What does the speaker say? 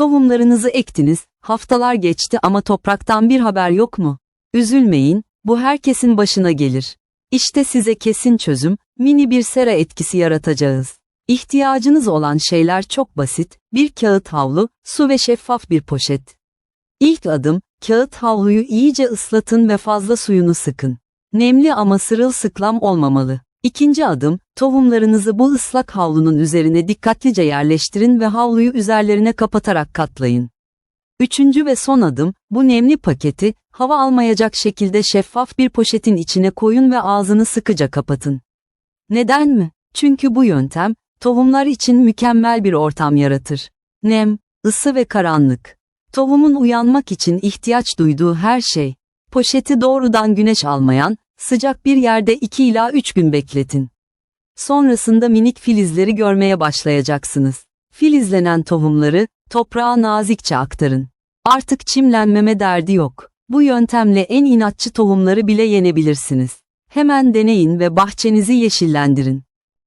Tohumlarınızı ektiniz, haftalar geçti ama topraktan bir haber yok mu? Üzülmeyin, bu herkesin başına gelir. İşte size kesin çözüm, mini bir sera etkisi yaratacağız. İhtiyacınız olan şeyler çok basit, bir kağıt havlu, su ve şeffaf bir poşet. İlk adım, kağıt havluyu iyice ıslatın ve fazla suyunu sıkın. Nemli ama sırılsıklam olmamalı. İkinci adım, tohumlarınızı bu ıslak havlunun üzerine dikkatlice yerleştirin ve havluyu üzerlerine kapatarak katlayın. Üçüncü ve son adım, bu nemli paketi, hava almayacak şekilde şeffaf bir poşetin içine koyun ve ağzını sıkıca kapatın. Neden mi? Çünkü bu yöntem, tohumlar için mükemmel bir ortam yaratır. Nem, ısı ve karanlık. Tohumun uyanmak için ihtiyaç duyduğu her şey. Poşeti doğrudan güneş almayan, sıcak bir yerde 2 ila 3 gün bekletin. Sonrasında minik filizleri görmeye başlayacaksınız. Filizlenen tohumları, toprağa nazikçe aktarın. Artık çimlenmeme derdi yok. Bu yöntemle en inatçı tohumları bile yenebilirsiniz. Hemen deneyin ve bahçenizi yeşillendirin.